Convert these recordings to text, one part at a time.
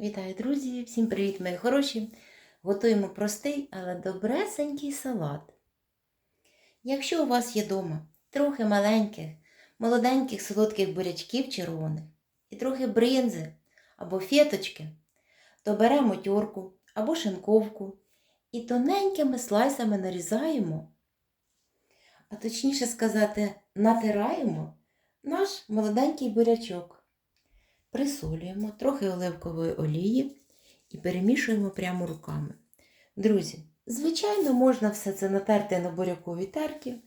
Вітаю, друзі! Всім привіт, мої хороші! Готуємо простий, але добресенький салат. Якщо у вас є вдома трохи маленьких, молоденьких солодких бурячків червоних і трохи бринзи або феточки, то беремо тюрку або шинковку і тоненькими слайсами нарізаємо, а точніше сказати, натираємо наш молоденький бурячок. Присолюємо трохи оливкової олії і перемішуємо прямо руками. Друзі, звичайно, можна все це натерти на буряковій терці,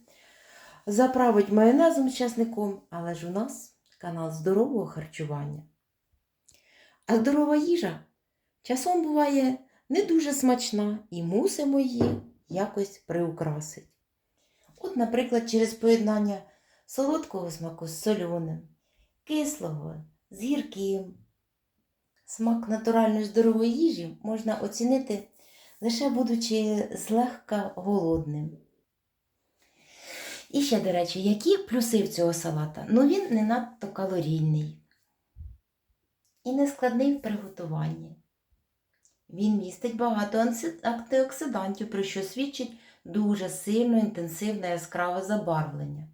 заправити майонезом з часником, але ж у нас канал здорового харчування. А здорова їжа часом буває не дуже смачна і мусимо її якось приукрасити. От, наприклад, через поєднання солодкого смаку з соленим, кислого з гірким. Смак натуральної здорової їжі можна оцінити лише будучи злегка голодним. І ще, до речі, які плюси в цього салата? Ну він не надто калорійний і не складний в приготуванні. Він містить багато антиоксидантів, про що свідчить дуже сильно інтенсивне яскраве забарвлення.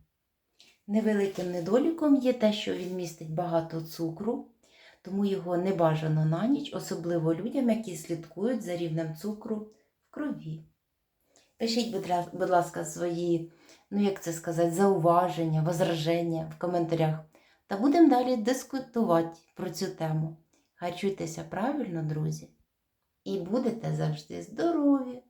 Невеликим недоліком є те, що він містить багато цукру, тому його не бажано на ніч, особливо людям, які слідкують за рівнем цукру в крові. Пишіть, будь ласка, свої, ну як це сказати, зауваження, возраження в коментарях. Та будемо далі дискутувати про цю тему. Харчуйтеся правильно, друзі, і будете завжди здорові!